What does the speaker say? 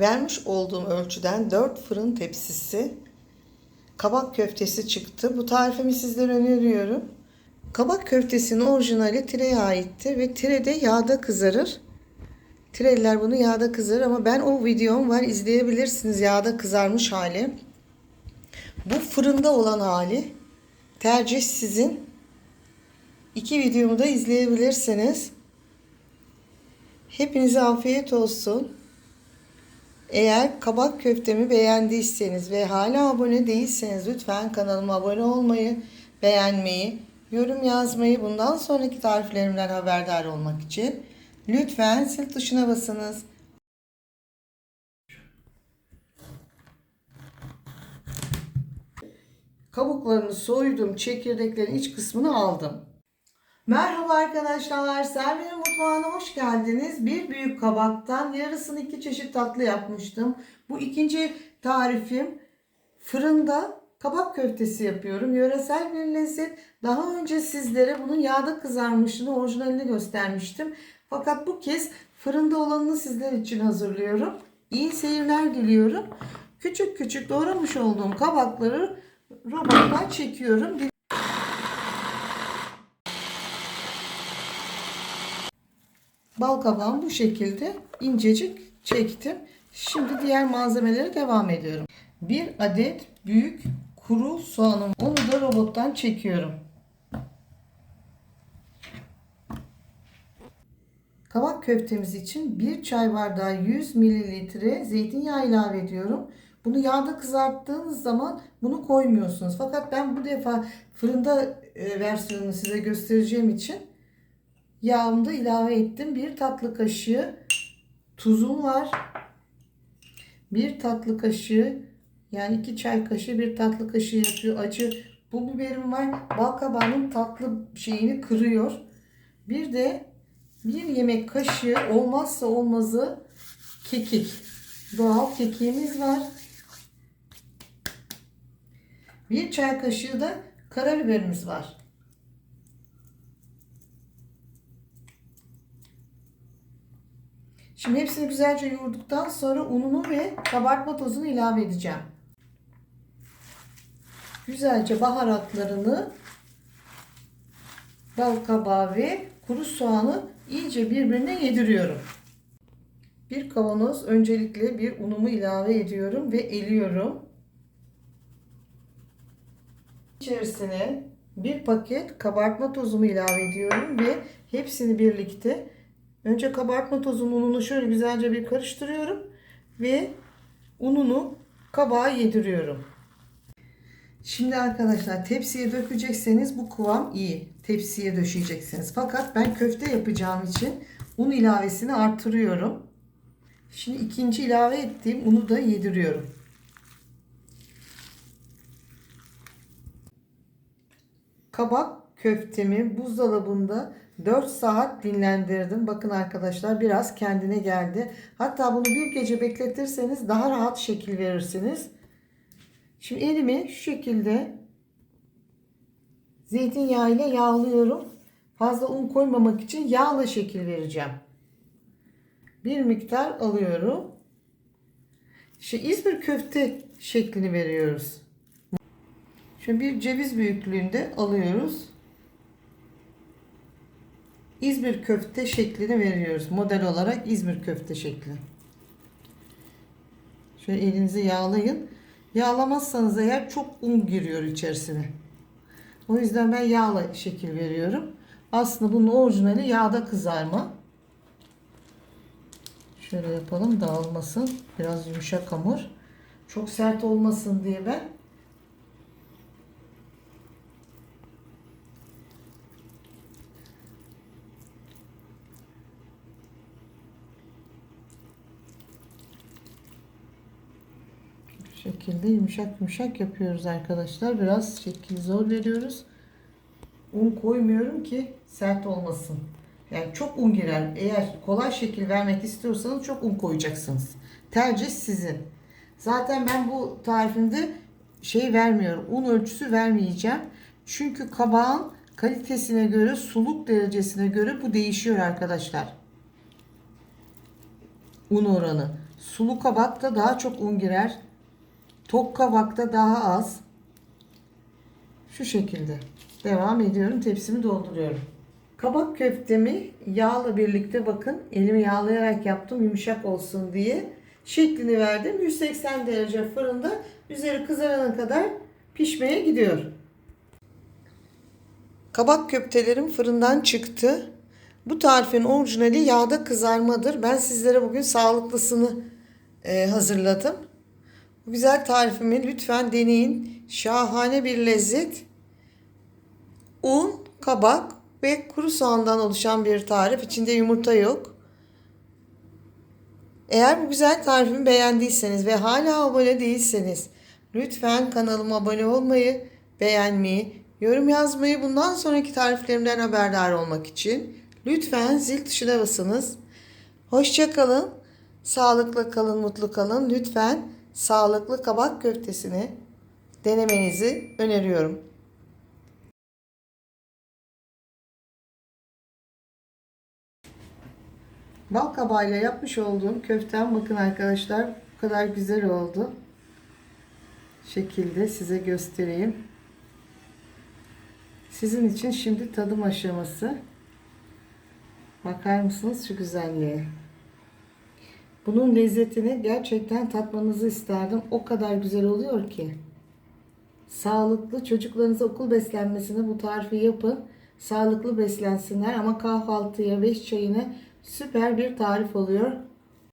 Vermiş olduğum ölçüden 4 fırın tepsisi kabak köftesi çıktı. Bu tarifimi sizlere öneriyorum. Kabak köftesinin orijinali tireye aittir ve tirede yağda kızarır. Tireliler bunu yağda kızarır ama ben o videom var izleyebilirsiniz yağda kızarmış hali. Bu fırında olan hali. Tercih sizin. İki videomu da izleyebilirsiniz. Hepinize afiyet olsun. Eğer kabak köftemi beğendiyseniz ve hala abone değilseniz lütfen kanalıma abone olmayı, beğenmeyi, yorum yazmayı bundan sonraki tariflerimden haberdar olmak için lütfen sil tuşuna basınız. Kabuklarını soydum, çekirdeklerin iç kısmını aldım. Merhaba arkadaşlar, Selvi'nin mutfağına hoş geldiniz. Bir büyük kabaktan yarısını iki çeşit tatlı yapmıştım. Bu ikinci tarifim fırında kabak köftesi yapıyorum. Yöresel bir lezzet. Daha önce sizlere bunun yağda kızarmışını, orijinalini göstermiştim. Fakat bu kez fırında olanını sizler için hazırlıyorum. İyi seyirler diliyorum. Küçük küçük doğramış olduğum kabakları robottan çekiyorum. Bal kabağımı bu şekilde incecik çektim. Şimdi diğer malzemelere devam ediyorum. Bir adet büyük kuru soğanım. Onu da robottan çekiyorum. Kabak köftemiz için bir çay bardağı 100 mililitre zeytinyağı ilave ediyorum. Bunu yağda kızarttığınız zaman bunu koymuyorsunuz. Fakat ben bu defa fırında e, versiyonunu size göstereceğim için yağımı da ilave ettim. Bir tatlı kaşığı tuzum var. Bir tatlı kaşığı yani iki çay kaşığı bir tatlı kaşığı yapıyor. Acı bu biberim var. Bal kabağının tatlı şeyini kırıyor. Bir de bir yemek kaşığı olmazsa olmazı kekik. Doğal kekiğimiz var. Bir çay kaşığı da karabiberimiz var. Şimdi hepsini güzelce yoğurduktan sonra ununu ve kabartma tozunu ilave edeceğim. Güzelce baharatlarını bal kabağı ve kuru soğanı iyice birbirine yediriyorum. Bir kavanoz öncelikle bir unumu ilave ediyorum ve eliyorum. İçerisine bir paket kabartma tozumu ilave ediyorum ve hepsini birlikte önce kabartma tozunun ununu şöyle güzelce bir karıştırıyorum ve ununu kabağa yediriyorum. Şimdi arkadaşlar tepsiye dökecekseniz bu kıvam iyi. Tepsiye döşeyeceksiniz. Fakat ben köfte yapacağım için un ilavesini artırıyorum. Şimdi ikinci ilave ettiğim unu da yediriyorum. Kabak köftemi buzdolabında 4 saat dinlendirdim. Bakın arkadaşlar biraz kendine geldi. Hatta bunu bir gece bekletirseniz daha rahat şekil verirsiniz. Şimdi elimi şu şekilde zeytinyağı ile yağlıyorum. Fazla un koymamak için yağla şekil vereceğim. Bir miktar alıyorum. İşte İzmir köfte şeklini veriyoruz. Şimdi bir ceviz büyüklüğünde alıyoruz. İzmir köfte şeklini veriyoruz. Model olarak İzmir köfte şekli. Şöyle elinizi yağlayın. Yağlamazsanız eğer çok un giriyor içerisine. O yüzden ben yağla şekil veriyorum. Aslında bunun orijinali yağda kızarma. Şöyle yapalım dağılmasın. Biraz yumuşak hamur. Çok sert olmasın diye ben şekilde yumuşak yumuşak yapıyoruz arkadaşlar. Biraz şekil zor veriyoruz. Un koymuyorum ki sert olmasın. Yani çok un girer. Eğer kolay şekil vermek istiyorsanız çok un koyacaksınız. Tercih sizin. Zaten ben bu tarifimde şey vermiyorum. Un ölçüsü vermeyeceğim. Çünkü kabağın kalitesine göre, suluk derecesine göre bu değişiyor arkadaşlar. Un oranı. Sulu kabakta daha çok un girer. Tok kabakta daha az. Şu şekilde. Devam ediyorum. Tepsimi dolduruyorum. Kabak köftemi yağla birlikte bakın elimi yağlayarak yaptım yumuşak olsun diye. Şeklini verdim. 180 derece fırında üzeri kızarana kadar pişmeye gidiyor. Kabak köftelerim fırından çıktı. Bu tarifin orijinali yağda kızarmadır. Ben sizlere bugün sağlıklısını e, hazırladım. Bu güzel tarifimi lütfen deneyin. Şahane bir lezzet. Un, kabak ve kuru soğandan oluşan bir tarif. İçinde yumurta yok. Eğer bu güzel tarifimi beğendiyseniz ve hala abone değilseniz lütfen kanalıma abone olmayı, beğenmeyi, yorum yazmayı bundan sonraki tariflerimden haberdar olmak için lütfen zil tuşuna basınız. Hoşça kalın, sağlıklı kalın, mutlu kalın. Lütfen sağlıklı kabak köftesini denemenizi öneriyorum. Bal kabağıyla yapmış olduğum köftem bakın arkadaşlar bu kadar güzel oldu. Şekilde size göstereyim. Sizin için şimdi tadım aşaması. Bakar mısınız şu güzelliğe? Bunun lezzetini gerçekten tatmanızı isterdim. O kadar güzel oluyor ki. Sağlıklı çocuklarınıza okul beslenmesini bu tarifi yapın. Sağlıklı beslensinler ama kahvaltıya, beş çayına süper bir tarif oluyor.